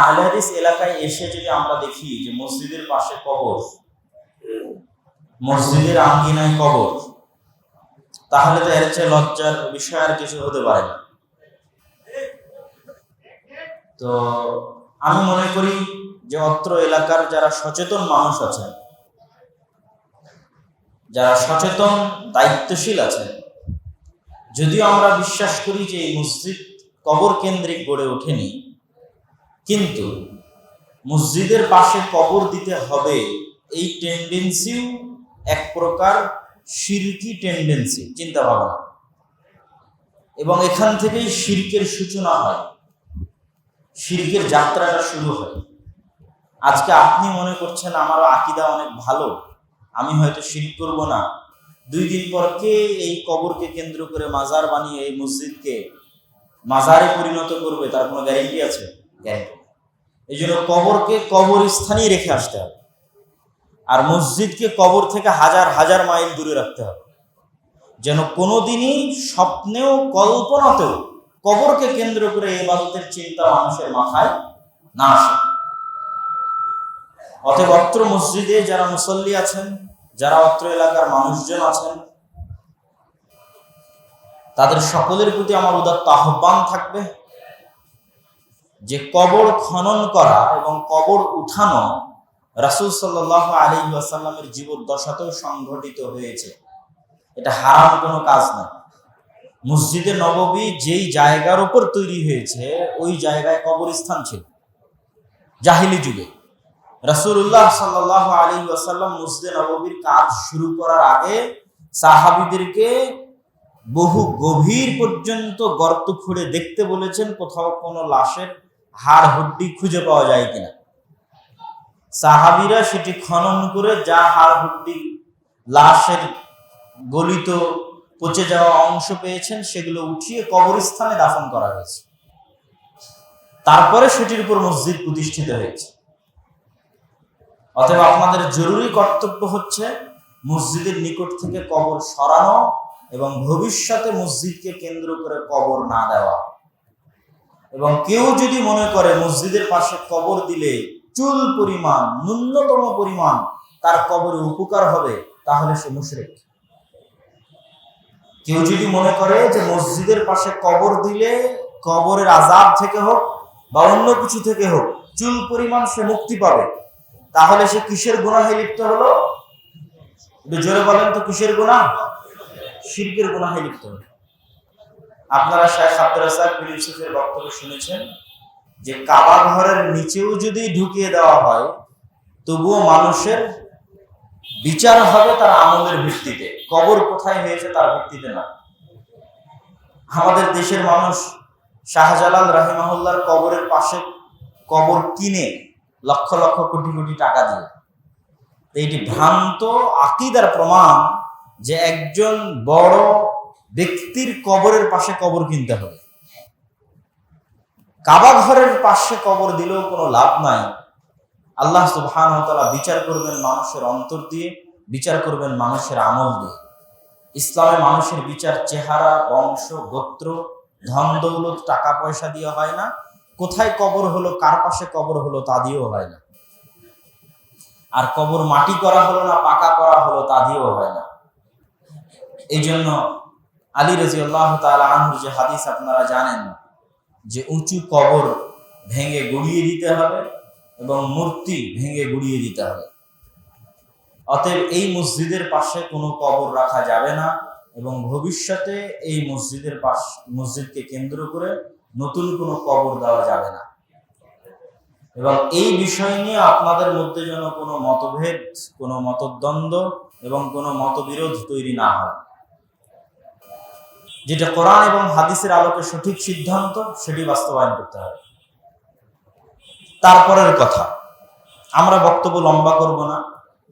আহলে হাদিস এলাকায় এসে যদি আমরা দেখি যে মসজিদের পাশে কবর, মসজিদের আঙ্গিনায় কবর, তাহলে তো এর চেয়ে লজ্জার বিষয় আর কিছু হতে পারে না। তো আমি মনে করি যে অত্র এলাকার যারা সচেতন মানুষ আছেন, যারা সচেতন, দায়িত্বশীল আছেন, যদিও আমরা বিশ্বাস করি যে এই মসজিদ কবর কেন্দ্রিক গড়ে ওঠেনি কিন্তু মসজিদের পাশে কবর দিতে হবে এই টেন্ডেন্সিও এক প্রকার শিরকি টেন্ডেন্সি চিন্তা ভাবনা এবং এখান থেকেই শিরকের সূচনা হয় শিরকের যাত্রাটা শুরু হয়। আজকে আপনি মনে করছেন আমার আকিদা অনেক ভালো, আমি হয়তো শিরিক করব না। দুই দিন পর কে এই কবরকে কেন্দ্র করে মাজার বানিয়ে এই মসজিদকে মাজারে পরিণত করবে, তার কোনো গ্যারেন্টি আছে? গ্যারেন্টি এই জন্য কবরকে কবর স্থানেই রেখে আসতে হবে। আর মসজিদকে কবর থেকে হাজার হাজার মাইল দূরে রাখতে হবে। যেন কোনোদিনই স্বপ্নেও, কল্পনাতেও কবরকে কেন্দ্র করে এবাদতের চিন্তা মানুষের মাথায় না আসে। অতএব অত্র মসজিদে যারা মুসল্লি আছেন, যারা অত্র এলাকার মানুষজন আছেন, তাদের সকলের প্রতি আমার উদাত্ত আহ্বান থাকবে। যে কবর খনন করা এবং কবর উঠানো রাসুল সাল্লাহ আলী আসাল্লামের জীবন দশাতেও সংঘটিত হয়েছে। এটা হারাম কোনো কাজ না মসজিদে নববী যেই জায়গার উপর তৈরি হয়েছে, ওই জায়গায় কবরস্থান ছিল। জাহিলি যুগে। রাসুল্লাহ সাল্লাহ আলী আসাল্লাম মসজিদে নববীর কাজ শুরু করার আগে সাহাবিদেরকে বহু গভীর পর্যন্ত গর্ত খুঁড়ে দেখতে বলেছেন, কোথাও কোনো লাশের হাড় হুড্ডি খুঁজে পাওয়া যায় কিনা? সাহাবিরা সেটি খনন করে যা হাড় হুড্ডি লাশের গলিত পচে যাওয়া অংশ পেয়েছেন, সেগুলো উঠিয়ে কবরস্থানে দাফন করা হয়েছে। তারপরে সেটির উপর মসজিদ প্রতিষ্ঠিত হয়েছে। অতএব আপনাদের জরুরি কর্তব্য হচ্ছে মসজিদের নিকট থেকে কবর সরানো এবং ভবিষ্যতে মসজিদকে কেন্দ্র করে কবর না দেওয়া। এবং কেউ যদি মনে করে মসজিদের পাশে কবর দিলে চুল পরিমাণ, ন্যূনতম পরিমাণ তার কবরে উপকার হবে, তাহলে সে মুশরেক। কেউ যদি মনে করে যে মসজিদের পাশে কবর দিলে কবরের আজাব থেকে হোক বা অন্য কিছু থেকে হোক চুল পরিমাণ সে মুক্তি পাবে, তাহলে সে কিসের গুণাহে লিপ্ত হলো? জোরে বলেন তো, কিসের গুণা শিল্পের গুণাহে লিপ্ত হলো। আপনারা শেখ আব্দুল ইউসুফের বক্তব্য শুনেছেন যে কাবা ঘরের নিচেও যদি ঢুকিয়ে দেওয়া হয়, তবুও মানুষের বিচার হবে তার আমলের ভিত্তিতে। কবর কোথায় হয়েছে তার ভিত্তিতে না। আমাদের দেশের মানুষ শাহজালাল রাহিমাহুল্লার কবরের পাশে কবর কিনে লক্ষ লক্ষ কোটি কোটি টাকা দিয়ে। এটি ভ্রান্ত আকিদার প্রমাণ যে একজন বড় ব্যক্তির কবরের পাশে কবর কিনতে হবে। কাবা ঘরের পাশে কবর দিলেও কোনো লাভ নাই। আল্লাহ সুবহান বিচার করবেন মানুষের অন্তর দিয়ে, বিচার করবেন মানুষের আমল দিয়ে। ইসলামে মানুষের বিচার চেহারা, বংশ, গোত্র, ধন, দৌলত, টাকা পয়সা দিয়ে হয় না। কোথায় কবর হলো, কার পাশে কবর হলো তা দিয়েও হয় না। আর কবর মাটি করা হলো না, পাকা করা হলো তা দিয়েও হয় না। এই জন্য আলী রাজি আল্লাহ আনহুর যে হাদিস আপনারা জানেন, যে উঁচু কবর ভেঙে গুড়িয়ে দিতে হবে এবং মূর্তি ভেঙে গুড়িয়ে দিতে হবে। অতএব এই মসজিদের পাশে কোনো কবর রাখা যাবে না এবং ভবিষ্যতে এই মসজিদের পাশ, মসজিদকে কেন্দ্র করে নতুন কোনো কবর দেওয়া যাবে না। এবং এই বিষয় নিয়ে আপনাদের মধ্যে যেন কোনো মতভেদ, কোনো মতদ্বন্দ্ব এবং কোনো মতবিরোধ তৈরি না হয়। যেটা কোরআন এবং হাদিসের আলোকে সঠিক সিদ্ধান্ত, সেটি বাস্তবায়ন করতে হবে। তারপরের কথা, আমরা বক্তব্য লম্বা করব না।